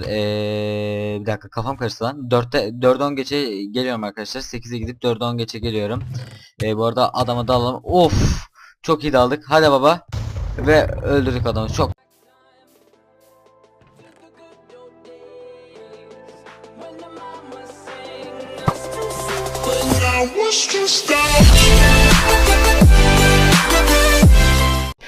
Ee, bir dakika kafam karıştı lan. 4'te 4'e 10 geçe geliyorum arkadaşlar. 8'e gidip 4'e 10 geçe geliyorum. Ee, bu arada adamı dalalım. Of! Çok iyi daldık. Hadi baba. Ve öldürdük adamı. Çok I was just out.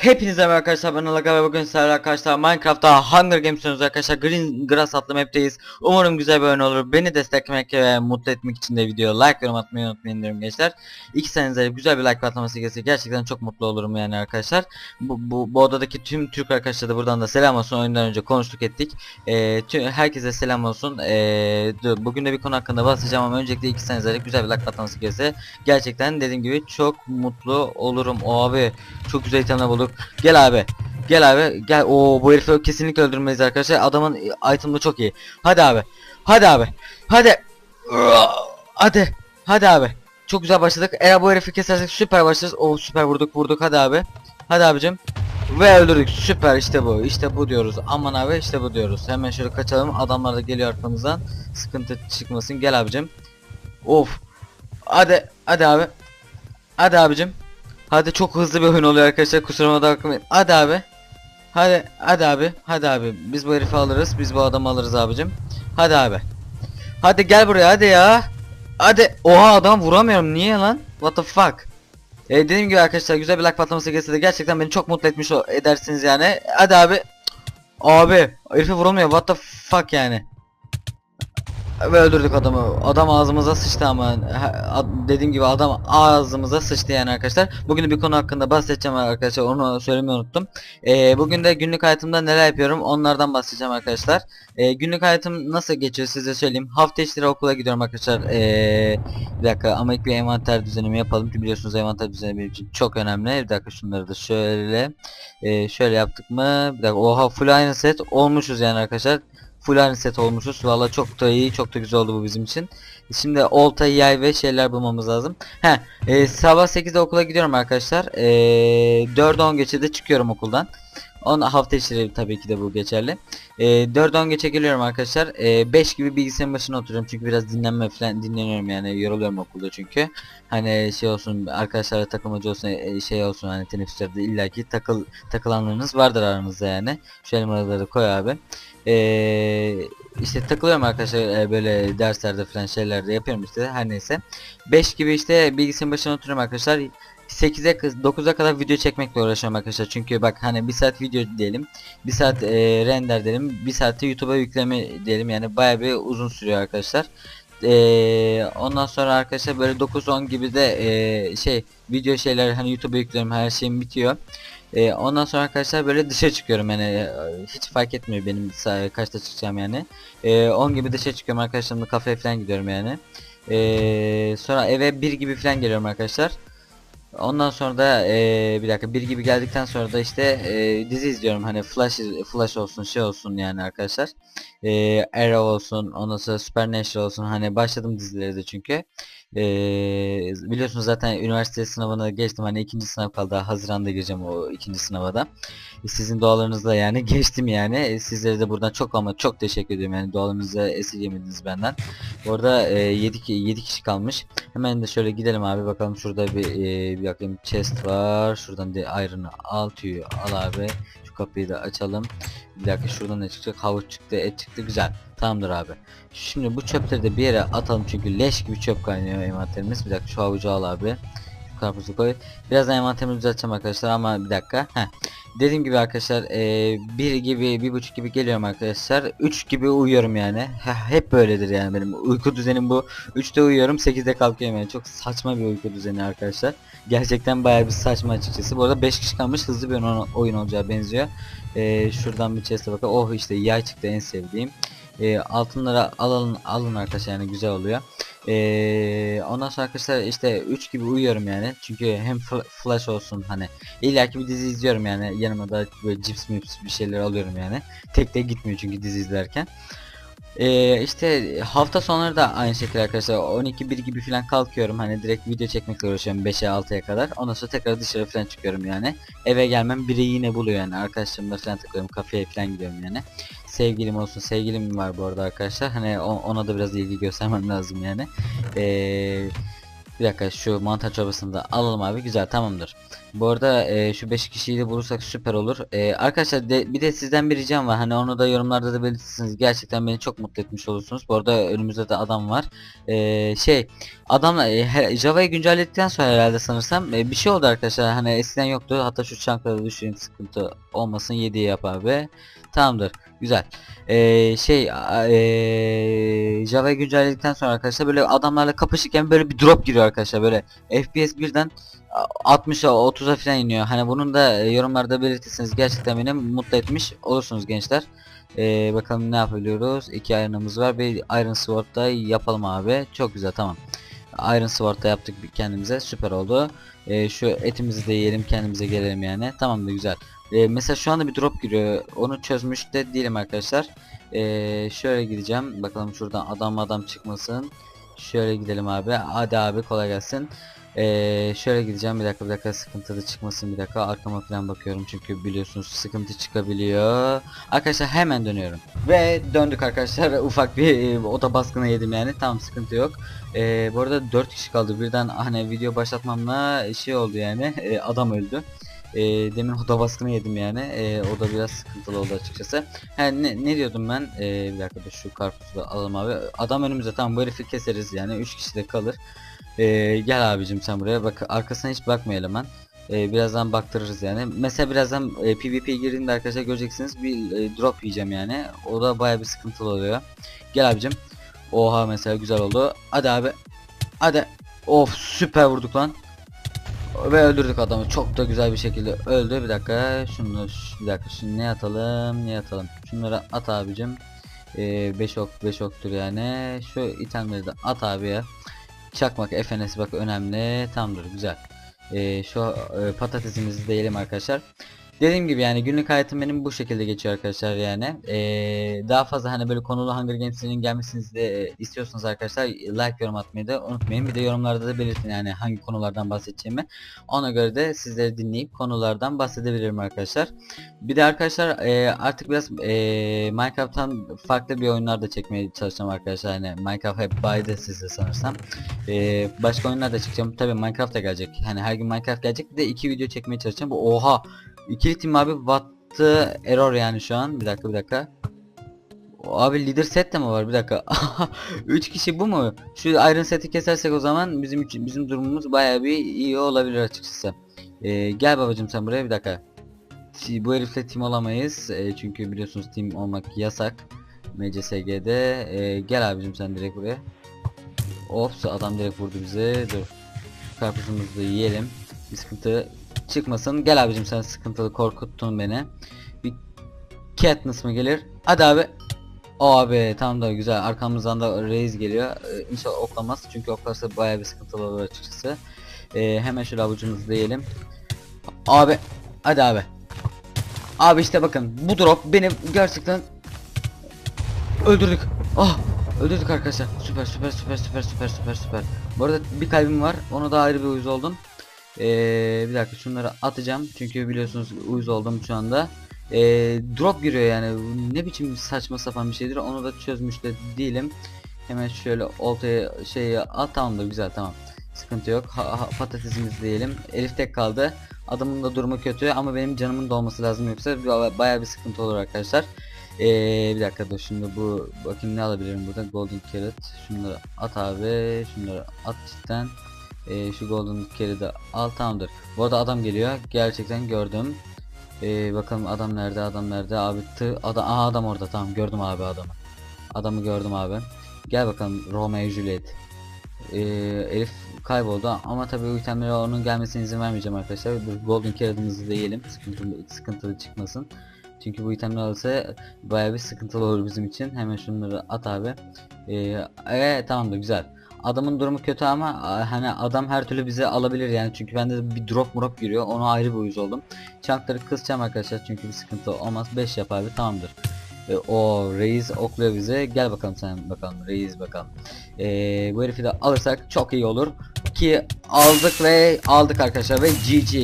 Hepinize merhaba arkadaşlar ben Alaga ve bugün sizlerle arkadaşlar Minecraft'ta Hunger Games arkadaşlar. Green Grass adlı map'teyiz. Umarım güzel bir oyun olur. Beni desteklemek ve mutlu etmek için de videoya like yorum atmayı unutmayın diyorum gençler. İki senenize güzel bir like atlaması gelirse gerçekten çok mutlu olurum yani arkadaşlar. Bu, bu, bu odadaki tüm Türk arkadaşlara da buradan da selam olsun. Oyundan önce konuştuk ettik. Ee, tüm, Herkese selam olsun. Ee, Bugün de bir konu hakkında bahsedeceğim ama öncelikle iki senenize güzel bir like atlaması gelirse Gerçekten dediğim gibi çok mutlu olurum. O abi Çok güzel itemler bulduk Gel abi. Gel abi. Gel. Oo bu herifi kesinlikle öldürmeyiz arkadaşlar. Adamın item'ı çok iyi. Hadi abi. Hadi abi. Hadi. Hadi. Hadi abi. Çok güzel başladık. Eğer bu herifi kesersek süper başlarız. Oo süper vurduk vurduk. Hadi abi. Hadi abicim. Ve öldürdük. Süper işte bu. İşte bu diyoruz. Aman abi işte bu diyoruz. Hemen şöyle kaçalım. Adamlar da geliyor arkamızdan. Sıkıntı çıkmasın. Gel abicim. Of. Hadi. Hadi abi. Hadi abicim. Hadi çok hızlı bir oyun oluyor arkadaşlar kusuruma da bakmayın. Hadi abi. Hadi hadi abi. Hadi abi. Biz bu herifi alırız. Biz bu adamı alırız abicim. Hadi abi. Hadi gel buraya hadi ya. Hadi. Oha adam vuramıyorum. Niye lan? What the fuck? E, dediğim gibi arkadaşlar güzel bir like patlaması gelse de gerçekten beni çok mutlu etmiş edersiniz yani. Hadi abi. Abi herife vurulmuyor. What the fuck yani. Ve öldürdük adamı. Adam ağzımıza sıçtı ama dediğim gibi adam ağzımıza sıçtı yani arkadaşlar. Bugün bir konu hakkında bahsedeceğim arkadaşlar. Onu söylemeyi unuttum. Ee, bugün de günlük hayatımda neler yapıyorum onlardan bahsedeceğim arkadaşlar. Ee, günlük hayatım nasıl geçiyor size söyleyeyim. Hafta içleri okula gidiyorum arkadaşlar. Ee, bir dakika ama ilk bir envanter düzenimi yapalım. Çünkü biliyorsunuz envanter düzeni benim için çok önemli. Bir dakika şunları da şöyle ee, şöyle yaptık mı? Bir dakika oha full aynı set olmuşuz yani arkadaşlar full aynı set olmuşuz. Valla çok da iyi, çok da güzel oldu bu bizim için. Şimdi olta, yay ve şeyler bulmamız lazım. He, e, sabah 8'de okula gidiyorum arkadaşlar. E, 4'e 10 geçe de çıkıyorum okuldan. 10 hafta içleri tabii ki de bu geçerli. E, 4'e 10 geçe geliyorum arkadaşlar. E, 5 gibi bilgisayarın başına oturuyorum çünkü biraz dinlenme falan dinleniyorum yani yoruluyorum okulda çünkü. Hani şey olsun arkadaşlarla takılmacı olsun e, şey olsun hani teneffüslerde illaki takıl takılanlarınız vardır aranızda yani. Şu elmaları koy abi. Ee, işte takılıyorum arkadaşlar e, böyle derslerde falan şeylerde yapıyorum işte her neyse. 5 gibi işte bilgisayarın başına oturuyorum arkadaşlar. 8'e 9'a kadar video çekmekle uğraşıyorum arkadaşlar. Çünkü bak hani bir saat video diyelim. bir saat e, render diyelim. bir saatte YouTube'a yükleme diyelim. Yani baya bir uzun sürüyor arkadaşlar. Ee, ondan sonra arkadaşlar böyle 9-10 gibi de e, şey video şeyler hani YouTube'a yüklüyorum her şeyim bitiyor. Ee, ondan sonra arkadaşlar böyle dışarı çıkıyorum yani e, hiç fark etmiyor benim kaçta çıkacağım yani. Ee, 10 gibi dışarı çıkıyorum arkadaşlarımla kafeye falan gidiyorum yani. Ee, sonra eve 1 gibi falan geliyorum arkadaşlar. Ondan sonra da e, bir dakika 1 gibi geldikten sonra da işte e, dizi izliyorum hani Flash Flash olsun şey olsun yani arkadaşlar. E, Arrow olsun ondan sonra Supernatural olsun hani başladım dizileri de çünkü. E, biliyorsunuz zaten üniversite sınavına geçtim hani ikinci sınav kaldı Haziran'da gireceğim o ikinci sınava da. E, Sizin dualarınızla yani geçtim yani. E, Sizlere de buradan çok ama çok teşekkür ediyorum yani dualarınızı esirgemediniz benden. Bu arada e, 7, ki- 7 kişi kalmış. Hemen de şöyle gidelim abi bakalım şurada bir e, bir bakayım chest var. Şuradan de iron'ı al tüyü al abi. Şu kapıyı da açalım. Bir dakika şuradan ne çıkacak? Havuç çıktı, et çıktı. Güzel. Tamamdır abi. Şimdi bu çöpleri de bir yere atalım çünkü leş gibi çöp kaynıyor envanterimiz. Bir dakika şu havucu al abi. Karpuzu koy. Birazdan envanterimi düzelteceğim arkadaşlar ama bir dakika. Heh. Dediğim gibi arkadaşlar e, bir gibi bir buçuk gibi geliyorum arkadaşlar. 3 gibi uyuyorum yani. Heh, Hep böyledir yani benim uyku düzenim bu. 3'te uyuyorum 8'de kalkıyorum yani. Çok saçma bir uyku düzeni arkadaşlar. Gerçekten bayağı bir saçma açıkçası. Bu arada 5 kişi kalmış hızlı bir oyun olacağı benziyor. E, şuradan bir chest'e bakalım. Oh işte yay çıktı en sevdiğim. E, altınlara alın alın arkadaşlar yani güzel oluyor. Ee, ondan sonra arkadaşlar işte 3 gibi uyuyorum yani. Çünkü hem fl- flash olsun hani illaki bir dizi izliyorum yani. Yanıma da böyle cips mips bir şeyler alıyorum yani. Tek tek gitmiyor çünkü dizi izlerken. Ee, işte hafta sonları da aynı şekilde arkadaşlar 12-1 gibi falan kalkıyorum. Hani direkt video çekmekle uğraşıyorum 5'e 6'ya kadar. Ondan sonra tekrar dışarı falan çıkıyorum yani. Eve gelmem biri yine buluyor yani. Arkadaşlarımla falan takılıyorum kafeye falan gidiyorum yani. Sevgilim olsun sevgilim var bu arada arkadaşlar. Hani ona da biraz ilgi göstermem lazım yani. Ee, bir dakika şu mantar çorbasını da alalım abi. Güzel tamamdır bu arada e, şu 5 kişiyi de bulursak süper olur. E, arkadaşlar de, bir de sizden bir ricam var. Hani onu da yorumlarda da belirtirsiniz. Gerçekten beni çok mutlu etmiş olursunuz. Bu arada önümüzde de adam var. E, şey adamla e, Java'yı güncelledikten sonra herhalde sanırsam e, bir şey oldu arkadaşlar. Hani eskiden yoktu. Hatta şu çankları düşüreyim sıkıntı olmasın 7'ye yap abi. Tamamdır. Güzel. E, şey a- e, Java'yı güncelledikten sonra arkadaşlar böyle adamlarla kapışırken böyle bir drop giriyor arkadaşlar. Böyle FPS birden 60'a 30'a falan iniyor. Hani bunun da e, yorumlarda belirtirseniz gerçekten beni mutlu etmiş olursunuz gençler. Ee, bakalım ne yapabiliyoruz? İki iron'ımız var. Bir Iron Sword da yapalım abi. Çok güzel tamam. Iron Sword da yaptık kendimize. Süper oldu. Ee, şu etimizi de yiyelim kendimize gelelim yani. Tamam da güzel. Ee, mesela şu anda bir drop giriyor. Onu çözmüş de değilim arkadaşlar. Ee, şöyle gideceğim. Bakalım şuradan adam adam çıkmasın. Şöyle gidelim abi. Hadi abi kolay gelsin. Ee, şöyle gideceğim bir dakika bir dakika sıkıntılı çıkmasın bir dakika. Arkama falan bakıyorum çünkü biliyorsunuz sıkıntı çıkabiliyor. Arkadaşlar hemen dönüyorum. Ve döndük arkadaşlar. Ufak bir e, oda baskını yedim yani. Tam sıkıntı yok. Ee, bu arada 4 kişi kaldı. Birden hani video başlatmamla şey oldu yani. E, adam öldü. E, demin oda baskını yedim yani. E, o da biraz sıkıntılı oldu açıkçası. Ha, ne, ne diyordum ben? E, bir dakika da şu karpuzu alalım abi. Adam önümüzde. Tamam bu herifi keseriz yani. 3 kişi de kalır ee, gel abicim sen buraya bak arkasına hiç bakmayalım hemen. Ee, birazdan baktırırız yani. Mesela birazdan e, PvP girdiğimde arkadaşlar göreceksiniz bir e, drop yiyeceğim yani. O da baya bir sıkıntılı oluyor. Gel abicim. Oha mesela güzel oldu. Hadi abi. Hadi. Of süper vurduk lan. Ve öldürdük adamı. Çok da güzel bir şekilde öldü. Bir dakika. Şunu bir dakika. Şimdi ne atalım? Ne atalım? Şunları at abicim. 5 ok 5 oktur yani. Şu itemleri de at abi ya. Çakmak FNS bak önemli. Tamamdır güzel. Ee, şu e, patatesimizi de yiyelim arkadaşlar. Dediğim gibi yani günlük hayatım benim bu şekilde geçiyor arkadaşlar yani. Ee, daha fazla hani böyle konulu Hunger Games'lerin gelmesini de e, istiyorsanız arkadaşlar like yorum atmayı da unutmayın. Bir de yorumlarda da belirtin yani hangi konulardan bahsedeceğimi. Ona göre de sizleri dinleyip konulardan bahsedebilirim arkadaşlar. Bir de arkadaşlar e, artık biraz e, Minecraft'tan farklı bir oyunlar da çekmeye çalışacağım arkadaşlar. Yani Minecraft hep baydı size sanırsam. E, başka oyunlar da çekeceğim. Tabii Minecraft da gelecek. Hani her gün Minecraft gelecek. Bir de iki video çekmeye çalışacağım. Bu oha. İkili team abi battı error yani şu an. Bir dakika bir dakika. O Abi leader set de mi var? Bir dakika. 3 kişi bu mu? Şu iron seti kesersek o zaman bizim bizim durumumuz bayağı bir iyi olabilir açıkçası. Ee, gel babacım sen buraya bir dakika. Bu herifle team olamayız. Ee, çünkü biliyorsunuz team olmak yasak. MCSG'de. Ee, gel abicim sen direkt buraya. Ops adam direkt vurdu bize. Dur. Karpuzumuzu da yiyelim. Bir sıkıntı çıkmasın. Gel abicim sen sıkıntılı korkuttun beni. Bir Katniss mı gelir? Hadi abi. O abi tam da güzel. Arkamızdan da reis geliyor. Ee, inşallah oklamaz. Çünkü oklarsa bayağı bir sıkıntılı olur açıkçası. Ee, hemen şöyle avucumuzu da yiyelim. Abi. Hadi abi. Abi işte bakın bu drop benim gerçekten öldürdük. Ah öldürdük arkadaşlar. Süper süper süper süper süper süper süper. Bu arada bir kalbim var. Onu da ayrı bir uyuz oldum. Ee, bir dakika şunları atacağım. Çünkü biliyorsunuz uyuz oldum şu anda. Ee, drop giriyor yani. Ne biçim saçma sapan bir şeydir. Onu da çözmüş de değilim. Hemen şöyle oltaya şeyi at tamam da güzel tamam. Sıkıntı yok. Ha, ha, patatesimiz diyelim. Elif tek kaldı. Adamın da durumu kötü ama benim canımın dolması lazım yoksa ba- bayağı bir sıkıntı olur arkadaşlar. Ee, bir dakika dur şimdi bu bakayım ne alabilirim burada golden carrot şunları at abi şunları at cidden ee, şu golden de al tamamdır. Bu arada adam geliyor. Gerçekten gördüm. Ee, bakalım adam nerede adam nerede? Abi tı adam, aha, adam orada. Tamam gördüm abi adamı. Adamı gördüm abi. Gel bakalım Romeo Juliet. Ee, Elif kayboldu ama tabii bu itemlere onun gelmesine izin vermeyeceğim arkadaşlar. Bu golden carrot'ımızı da yiyelim sıkıntılı, sıkıntılı çıkmasın. Çünkü bu itemler alırsa bayağı bir sıkıntılı olur bizim için. Hemen şunları at abi. Ee, evet tamam da güzel. Adamın durumu kötü ama hani adam her türlü bize alabilir yani çünkü bende de bir drop murop giriyor ona ayrı bir uyuz oldum. Çankları kısacağım arkadaşlar çünkü bir sıkıntı olmaz 5 yap abi tamamdır. E, o reis okluyor bize. Gel bakalım sen bakalım reis bakalım. E, bu herifi de alırsak çok iyi olur. Ki aldık ve aldık arkadaşlar ve GG.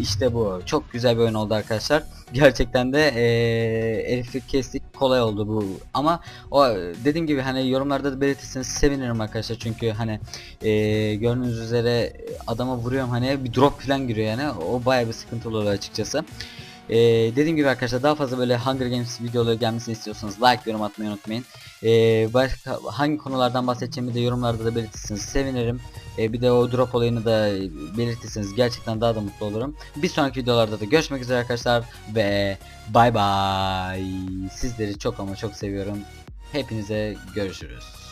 İşte bu. Çok güzel bir oyun oldu arkadaşlar. Gerçekten de e, herifi kestik. Kolay oldu bu. Ama o dediğim gibi hani yorumlarda da belirtirseniz sevinirim arkadaşlar. Çünkü hani e, gördüğünüz üzere adama vuruyorum hani bir drop falan giriyor yani. O baya bir sıkıntılı oluyor açıkçası. Ee, dediğim gibi arkadaşlar daha fazla böyle Hunger Games videoları gelmesini istiyorsanız like yorum atmayı unutmayın. Ee, başka hangi konulardan bahsedeceğimi de yorumlarda da belirtirseniz sevinirim. Ee, bir de o drop olayını da belirtirseniz gerçekten daha da mutlu olurum. Bir sonraki videolarda da görüşmek üzere arkadaşlar ve bay bay. Sizleri çok ama çok seviyorum. Hepinize görüşürüz.